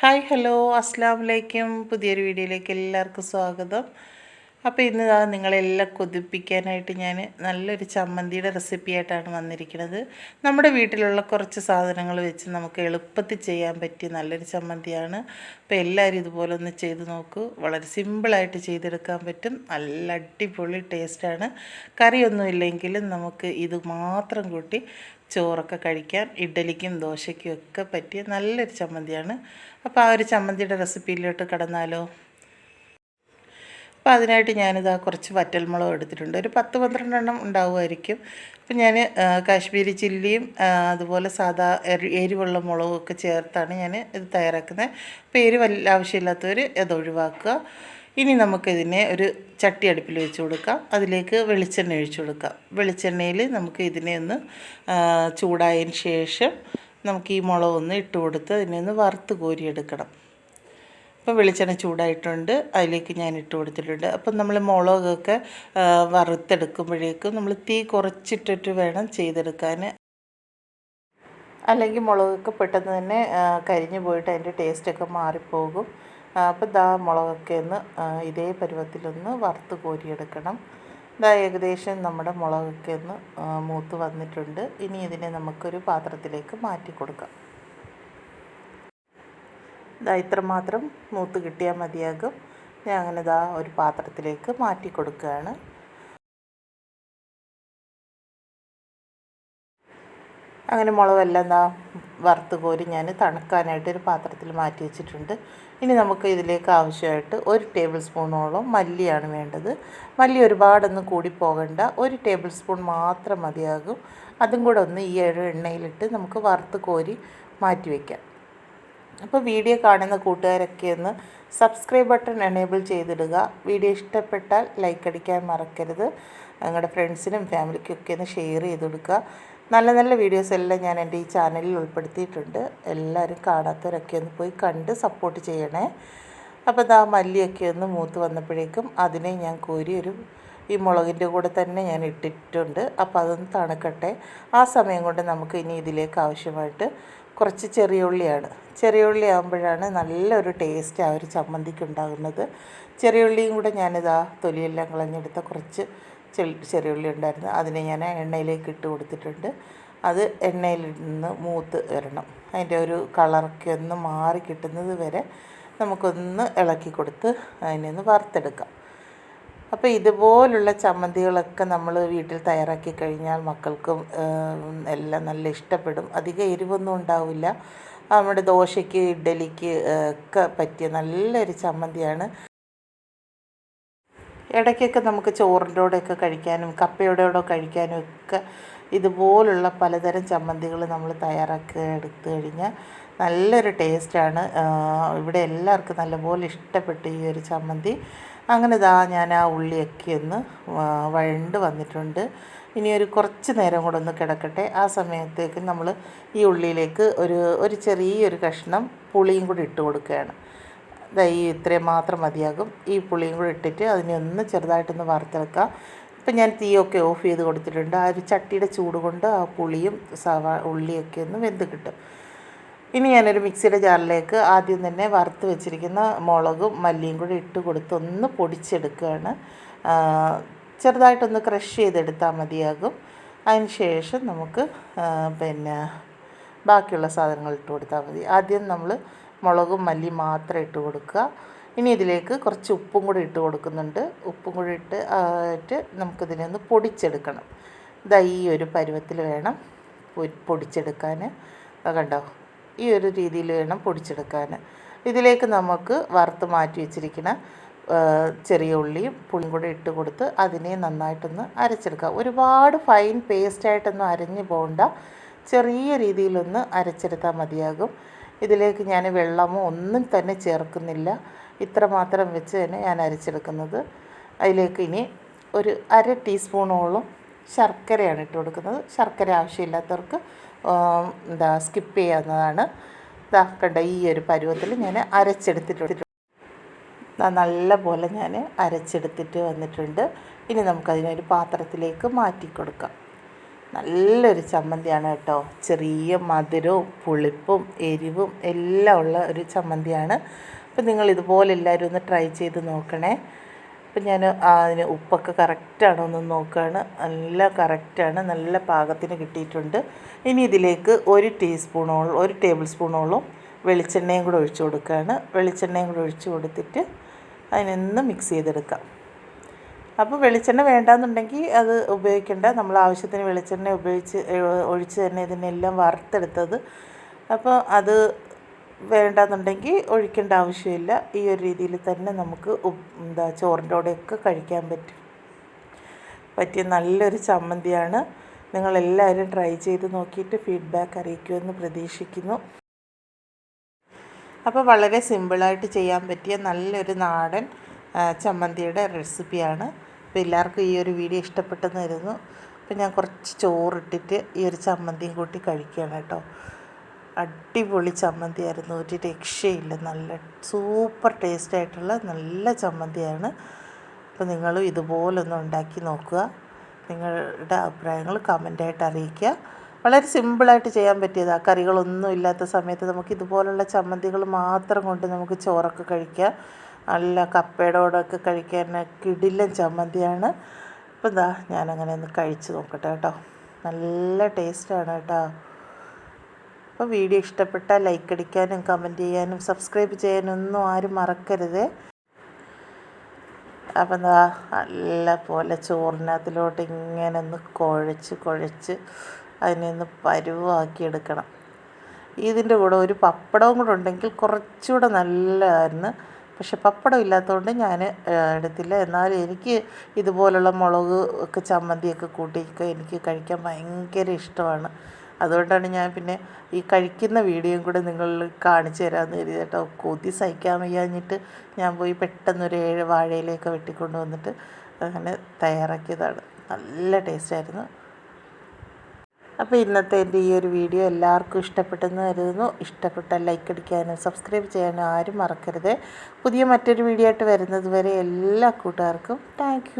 Hi hello അസ്സാം വലൈക്കും പുതിയൊരു വീഡിയോയിലേക്ക് എല്ലാവർക്കും സ്വാഗതം. അപ്പോൾ ഇന്ന് ഇതാ നിങ്ങളെല്ലാം കൊതിപ്പിക്കാനായിട്ട് ഞാൻ നല്ലൊരു ചമ്മന്തിയുടെ റെസിപ്പി ആയിട്ടാണ് വന്നിരിക്കുന്നത്. നമ്മുടെ വീട്ടിലുള്ള കുറച്ച് സാധനങ്ങൾ വെച്ച് നമുക്ക് എളുപ്പത്തിൽ ചെയ്യാൻ പറ്റിയ നല്ലൊരു ചമ്മന്തിയാണ്. അപ്പോൾ എല്ലാവരും ഇതുപോലെ ഒന്ന് ചെയ്ത് നോക്കൂ. വളരെ സിമ്പിളായിട്ട് ചെയ്തെടുക്കാൻ പറ്റും. നല്ല അടിപൊളി ടേസ്റ്റാണ്. കറിയൊന്നും ഇല്ലെങ്കിലും നമുക്ക് ഇത് മാത്രം കൂട്ടി ചോറൊക്കെ കഴിക്കാൻ ഇഡ്ഡലിക്കും ദോശയ്ക്കും ഒക്കെ പറ്റിയ നല്ലൊരു ചമ്മന്തിയാണ്. അപ്പോൾ ആ ഒരു ചമ്മന്തിയുടെ റെസിപ്പിയിലോട്ട് കടന്നാലോ? അപ്പോൾ അതിനായിട്ട് ഞാനിതാ കുറച്ച് വറ്റൽമുളക് എടുത്തിട്ടുണ്ട്. ഒരു പത്ത് പന്ത്രണ്ടെണ്ണം ഉണ്ടാവുമായിരിക്കും. അപ്പം ഞാൻ കാശ്മീരി ചില്ലിയും അതുപോലെ സാധാ എരിവുള്ള മുളകും ഒക്കെ ചേർത്താണ് ഞാൻ ഇത് തയ്യാറാക്കുന്നത്. അപ്പോൾ എരിവ് ആവശ്യമില്ലാത്തവർ അത് ഒഴിവാക്കുക. ഇനി നമുക്കിതിനെ ഒരു ചട്ടി അടുപ്പിൽ വെച്ച് കൊടുക്കാം. അതിലേക്ക് വെളിച്ചെണ്ണ ഒഴിച്ചു കൊടുക്കാം. വെളിച്ചെണ്ണയിൽ നമുക്ക് ഇതിനെ ഒന്ന് ചൂടായതിന് ശേഷം നമുക്ക് ഈ മുളക് ഒന്ന് ഇട്ട് കൊടുത്ത് അതിനെ ഒന്ന് വറുത്ത് കോരിയെടുക്കണം. അപ്പോൾ വെളിച്ചെണ്ണ ചൂടായിട്ടുണ്ട്. അതിലേക്ക് ഞാൻ ഇട്ട് കൊടുത്തിട്ടുണ്ട്. അപ്പം നമ്മൾ മുളകൊക്കെ വറുത്തെടുക്കുമ്പോഴേക്കും നമ്മൾ തീ കുറച്ചിട്ടിട്ട് വേണം ചെയ്തെടുക്കാൻ. അല്ലെങ്കിൽ മുളകൊക്കെ പെട്ടെന്ന് തന്നെ കരിഞ്ഞു പോയിട്ട് അതിന്റെ ടേസ്റ്റൊക്കെ മാറിപ്പോകും. അപ്പോൾ ദാ മുളകൊക്കെ ഒന്ന് ഇതേ പരുവത്തിലൊന്ന് വറുത്ത് കോരിയെടുക്കണം. ഇതാ ഏകദേശം നമ്മുടെ മുളകൊക്കെ ഒന്ന് മൂത്ത് വന്നിട്ടുണ്ട്. ഇനി ഇതിനെ നമുക്കൊരു പാത്രത്തിലേക്ക് മാറ്റി കൊടുക്കാം. ഇതാ ഇത്രമാത്രം മൂത്ത് കിട്ടിയാൽ മതിയാകും. ഞാൻ അങ്ങനെ ഇതാ ഒരു പാത്രത്തിലേക്ക് മാറ്റി കൊടുക്കുകയാണ്. അങ്ങനെ മുളകെല്ലാം എന്താ വറുത്ത് കോരി ഞാൻ തണുക്കാനായിട്ട് ഒരു പാത്രത്തിൽ മാറ്റി വെച്ചിട്ടുണ്ട്. ഇനി നമുക്ക് ഇതിലേക്ക് ആവശ്യമായിട്ട് ഒരു ടേബിൾ സ്പൂണോളം മല്ലിയാണ് വേണ്ടത്. മല്ലി ഒരുപാടൊന്നും കൂടി പോകണ്ട. ഒരു ടേബിൾ സ്പൂൺ മാത്രം മതിയാകും. അതും കൂടെ ഒന്ന് ഈ എണ്ണയിലിട്ട് നമുക്ക് വറുത്ത് കോരി മാറ്റി വയ്ക്കാം അപ്പോൾ വീഡിയോ കാണുന്ന കൂട്ടുകാരൊക്കെ ഒന്ന് സബ്സ്ക്രൈബ് ബട്ടൺ എനേബിൾ ചെയ്തിടുക. വീഡിയോ ഇഷ്ടപ്പെട്ടാൽ ലൈക്ക് അടിക്കാൻ മറക്കരുത്. നിങ്ങളുടെ ഫ്രണ്ട്സിനും ഫാമിലിക്കും ഒക്കെ ഒന്ന് ഷെയർ ചെയ്ത് കൊടുക്കുക. നല്ല നല്ല വീഡിയോസ് എല്ലാം ഞാൻ എന്റെ ഈ ചാനലിൽ ഉൾപ്പെടുത്തിയിട്ടുണ്ട്. എല്ലാവരും കാണാത്തവരൊക്കെ ഒന്ന് പോയി കണ്ട് സപ്പോർട്ട് ചെയ്യണേ. അപ്പോൾ ഇതാ മല്ലിയൊക്കെ ഒന്ന് മൂത്ത് വന്നപ്പോഴേക്കും അതിനെ ഞാൻ കോരി ഒരു ഈ മുളകിന്റെ കൂടെ തന്നെ ഞാൻ ഇട്ടിട്ടുണ്ട്. അപ്പോൾ അതൊന്ന് തണുക്കട്ടെ. ആ സമയം കൊണ്ട് നമുക്ക് ഇനി ഇതിലേക്ക് ആവശ്യമായിട്ട് കുറച്ച് ചെറിയ ഉള്ളിയാണ്. ചെറിയ ഉള്ളി ആകുമ്പോഴാണ് നല്ലൊരു ടേസ്റ്റ് ആ ഒരു ചമ്മന്തിക്ക് ഉണ്ടാകുന്നത്. ചെറിയ ഉള്ളിയും കൂടെ ഞാനിതാ തൊലിയെല്ലാം കളഞ്ഞെടുത്ത കുറച്ച് ചെറിയ ഉള്ളി ഉണ്ടായിരുന്നു. അതിനെ ഞാൻ എണ്ണയിലേക്ക് ഇട്ട് കൊടുത്തിട്ടുണ്ട്. അത് എണ്ണയിൽ നിന്ന് മൂത്ത് വരണം. അതിന്റെ ഒരു കളറൊക്കെ ഒന്ന് മാറി കിട്ടുന്നത് വരെ നമുക്കൊന്ന് ഇളക്കി കൊടുത്ത് അതിനെ ഒന്ന് വറുത്തെടുക്കാം. അപ്പോൾ ഇതുപോലുള്ള ചമ്മന്തികളൊക്കെ നമ്മൾ വീട്ടിൽ തയ്യാറാക്കി കഴിഞ്ഞാൽ മക്കൾക്കും എല്ലാം നല്ല ഇഷ്ടപ്പെടും. അധികം എരിവൊന്നും ഉണ്ടാവില്ല. നമ്മുടെ ദോശയ്ക്ക് ഇഡ്ഡലിക്ക് ഒക്കെ പറ്റിയ നല്ലൊരു ചമ്മന്തിയാണ് ഇടയ്ക്കൊക്കെ നമുക്ക് ചോറിന്റെ കൂടെയൊക്കെ കഴിക്കാനും കപ്പയുടെ കൂടെ കഴിക്കാനും ഒക്കെ ഇതുപോലുള്ള പലതരം ചമ്മന്തികൾ നമ്മൾ തയ്യാറാക്കി എടുത്തു കഴിഞ്ഞാൽ നല്ലൊരു ടേസ്റ്റാണ്. ഇവിടെ എല്ലാവർക്കും നല്ലപോലെ ഇഷ്ടപ്പെട്ടു ഈ ഒരു ചമ്മന്തി. അങ്ങനെ ഇതാ ഞാൻ ആ ഉള്ളിയൊക്കെ ഒന്ന് വഴണ്ട് വന്നിട്ടുണ്ട്. ഇനി ഒരു കുറച്ച് നേരം കൂടെ ഒന്ന് കിടക്കട്ടെ. ആ സമയത്തേക്ക് നമ്മൾ ഈ ഉള്ളിയിലേക്ക് ഒരു ഒരു ചെറിയൊരു കഷ്ണം പുളിയും കൂടി ഇട്ട് കൊടുക്കുകയാണ്. ഈ ഇത്രയും മാത്രം മതിയാകും. ഈ പുളിയും കൂടി ഇട്ടിട്ട് അതിനെ ഒന്ന് ചെറുതായിട്ടൊന്ന് വറുത്തെടുക്കാം. ഇപ്പം ഞാൻ തീയൊക്കെ ഓഫ് ചെയ്ത് കൊടുത്തിട്ടുണ്ട്. ആ ഒരു ചട്ടിയുടെ ചൂട് കൊണ്ട് ആ പുളിയും സവാ ഉള്ളിയൊക്കെ ഒന്ന് വെന്ത് കിട്ടും. ഇനി ഞാനൊരു മിക്സിയുടെ ജാറിലേക്ക് ആദ്യം തന്നെ വറുത്ത് വെച്ചിരിക്കുന്ന മുളകും മല്ലിയും കൂടി ഇട്ട് കൊടുത്ത് ഒന്ന് പൊടിച്ചെടുക്കുകയാണ്. ചെറുതായിട്ടൊന്ന് ക്രഷ് ചെയ്തെടുത്താൽ മതിയാകും. അതിന് ശേഷം നമുക്ക് പിന്നെ ബാക്കിയുള്ള സാധനങ്ങൾ ഇട്ട് കൊടുത്താൽ മതി. ആദ്യം നമ്മൾ മുളകും മല്ലി മാത്രം ഇട്ട് കൊടുക്കുക. ഇനി ഇതിലേക്ക് കുറച്ച് ഉപ്പും കൂടി ഇട്ട് കൊടുക്കുന്നുണ്ട്. ഉപ്പും കൂടി ഇട്ട് ആയിട്ട് നമുക്കിതിനെ ഒന്ന് പൊടിച്ചെടുക്കണം. ഇതാ ഈ ഒരു പരുവത്തിൽ വേണം പൊടിച്ചെടുക്കാൻ. കണ്ടോ? ഈ ഒരു രീതിയിൽ വേണം പൊടിച്ചെടുക്കാൻ. ഇതിലേക്ക് നമുക്ക് വറുത്ത് മാറ്റി വെച്ചിരിക്കുന്ന ചെറിയ ഉള്ളിയും പുളിയും കൂടെ ഇട്ട് കൊടുത്ത് അതിനെ നന്നായിട്ടൊന്ന് അരച്ചെടുക്കുക. ഒരുപാട് ഫൈൻ പേസ്റ്റായിട്ടൊന്നും അരഞ്ഞു പോകണ്ട ചെറിയ രീതിയിലൊന്ന് അരച്ചെടുത്താൽ മതിയാകും. ഇതിലേക്ക് ഞാൻ വെള്ളമോ ഒന്നും തന്നെ ചേർക്കുന്നില്ല. ഇത്ര മാത്രം വെച്ച് തന്നെ ഞാൻ അരച്ചെടുക്കുന്നത്. അതിലേക്ക് ഇനി ഒരു അര ടീസ്പൂണോളം ശർക്കരയാണ് ഇട്ട് കൊടുക്കുന്നത്. ശർക്കര ആവശ്യമില്ലാത്തവർക്ക് എന്താ സ്കിപ്പ് ചെയ്യാവുന്നതാണ്. ഇതാ കണ്ട ഈ ഒരു പരുവത്തിൽ ഞാൻ അരച്ചെടുത്തിട്ടുണ്ട്. നല്ല പോലെ ഞാൻ അരച്ചെടുത്തിട്ട് വന്നിട്ടുണ്ട്. ഇനി നമുക്കതിനൊരു പാത്രത്തിലേക്ക് മാറ്റി കൊടുക്കാം നല്ലൊരു ചമ്മന്തിയാണ് കേട്ടോ. ചെറിയ മധുരവും പുളിപ്പും എരിവും എല്ലാം ഉള്ള ഒരു ചമ്മന്തിയാണ്. അപ്പം നിങ്ങൾ ഇതുപോലെ എല്ലാവരും ഒന്ന് ട്രൈ ചെയ്ത് നോക്കണേ. അപ്പം ഞാൻ അതിന് ഉപ്പൊക്കെ കറക്റ്റാണോ എന്ന് നോക്കുകയാണ് നല്ല കറക്റ്റാണ് നല്ല പാകത്തിന് കിട്ടിയിട്ടുണ്ട്. ഇനി ഇതിലേക്ക് ഒരു ടീസ്പൂണോളം ഒരു ടേബിൾ സ്പൂണോളം വെളിച്ചെണ്ണയും കൂടെ ഒഴിച്ചു കൊടുക്കുകയാണ്. വെളിച്ചെണ്ണയും കൂടെ ഒഴിച്ച് കൊടുത്തിട്ട് അതിനൊന്ന് മിക്സ് ചെയ്തെടുക്കാം. അപ്പോൾ വെളിച്ചെണ്ണ വേണ്ടാന്നുണ്ടെങ്കിൽ അത് ഉപയോഗിക്കേണ്ട. നമ്മൾ ആവശ്യത്തിന് വെളിച്ചെണ്ണ ഉപയോഗിച്ച് ഒഴിച്ച് തന്നെ ഇതിനെല്ലാം വറുത്തെടുത്തത്. അപ്പോൾ അത് വേണ്ടാന്നുണ്ടെങ്കിൽ ഒഴിക്കേണ്ട ആവശ്യമില്ല. ഈ ഒരു രീതിയിൽ തന്നെ നമുക്ക് എന്താ ചോറിന്റെ കൂടെയൊക്കെ കഴിക്കാൻ പറ്റും. പറ്റിയ നല്ലൊരു ചമ്മന്തിയാണ്. നിങ്ങളെല്ലാവരും ട്രൈ ചെയ്ത് നോക്കിയിട്ട് ഫീഡ്ബാക്ക് അറിയിക്കുമെന്ന് പ്രതീക്ഷിക്കുന്നു. അപ്പോൾ വളരെ സിമ്പിളായിട്ട് ചെയ്യാൻ പറ്റിയ നല്ലൊരു നാടൻ ചമ്മന്തിയുടെ റെസിപ്പിയാണ്. അപ്പോൾ എല്ലാവർക്കും ഈ ഒരു വീഡിയോ ഇഷ്ടപ്പെട്ടെന്ന് കരുതുന്നു. അപ്പോൾ ഞാൻ കുറച്ച് ചോറിട്ടിട്ട് ഈ ഒരു ചമ്മന്തിയും കൂട്ടി കഴിക്കുകയാണ് കേട്ടോ. അടിപൊളി ചമ്മന്തിയായിരുന്നു. ഒരു രക്ഷയില്ല. നല്ല സൂപ്പർ ടേസ്റ്റ് ആയിട്ടുള്ള നല്ല ചമ്മന്തിയാണ്. അപ്പോൾ നിങ്ങളും ഇതുപോലൊന്ന് ഉണ്ടാക്കി നോക്കുക. നിങ്ങളുടെ അഭിപ്രായങ്ങൾ കമന്റായിട്ട് അറിയിക്കുക. വളരെ സിമ്പിളായിട്ട് ചെയ്യാൻ പറ്റിയതാണ് കറികളൊന്നും ഇല്ലാത്ത സമയത്ത് നമുക്ക് ഇതുപോലുള്ള ചമ്മന്തികൾ മാത്രം കൊണ്ട് നമുക്ക് ചോറൊക്കെ കഴിക്കാം. നല്ല കപ്പയുടെ കൂടെയൊക്കെ കഴിക്കാൻ കിടിലൻ ചമ്മന്തിയാണ്. അപ്പോൾ എന്താ ഞാനങ്ങനെ ഒന്ന് കഴിച്ച് നോക്കട്ടെ കേട്ടോ. നല്ല ടേസ്റ്റാണ് കേട്ടോ. അപ്പോൾ വീഡിയോ ഇഷ്ടപ്പെട്ടാൽ ലൈക്ക് അടിക്കാനും കമന്റ് ചെയ്യാനും സബ്സ്ക്രൈബ് ചെയ്യാനും ഒന്നും ആരും മറക്കരുത്. അപ്പം എന്താ നല്ല പോലെ ചോറിനകത്തിലോട്ട് ഇങ്ങനെ ഒന്ന് കുഴച്ച് കുഴച്ച് അതിനെ ഒന്ന് പരുവാക്കി എടുക്കണം. ഇതിന്റെ കൂടെ ഒരു പപ്പടവും കൂടെ ഉണ്ടെങ്കിൽ കുറച്ചുകൂടെ നല്ലതായിരുന്നു. പക്ഷെ പപ്പടം ഇല്ലാത്തതുകൊണ്ട് ഞാൻ എടുത്തില്ല. എന്നാലും എനിക്ക് ഇതുപോലുള്ള മുളക് ഒക്കെ ചമ്മന്തിയൊക്കെ കൂട്ടിയൊക്കെ എനിക്ക് കഴിക്കാൻ ഭയങ്കര ഇഷ്ടമാണ്. അതുകൊണ്ടാണ് ഞാൻ പിന്നെ ഈ കഴിക്കുന്ന വീഡിയോയും കൂടെ നിങ്ങൾ കാണിച്ചു തരാമെന്ന് കരുതി കൊതി സഹിക്കാൻ വയ്യാഞ്ഞിട്ട് ഞാൻ പോയി പെട്ടെന്നൊരു ഏഴ് വാഴയിലേക്ക് വെട്ടിക്കൊണ്ട് വന്നിട്ട് അങ്ങനെ തയ്യാറാക്കിയതാണ്. നല്ല ടേസ്റ്റായിരുന്നു അപ്പോൾ ഇന്നത്തെ എന്റെ ഈ ഒരു വീഡിയോ എല്ലാവർക്കും ഇഷ്ടപ്പെട്ടെന്ന് കരുതുന്നു. ഇഷ്ടപ്പെട്ട ലൈക്ക് അടിക്കാനും സബ്സ്ക്രൈബ് ചെയ്യാനും ആരും മറക്കരുത്. പുതിയ മറ്റൊരു വീഡിയോ ആയിട്ട് വരുന്നത് വരെ എല്ലാ കൂട്ടുകാർക്കും താങ്ക്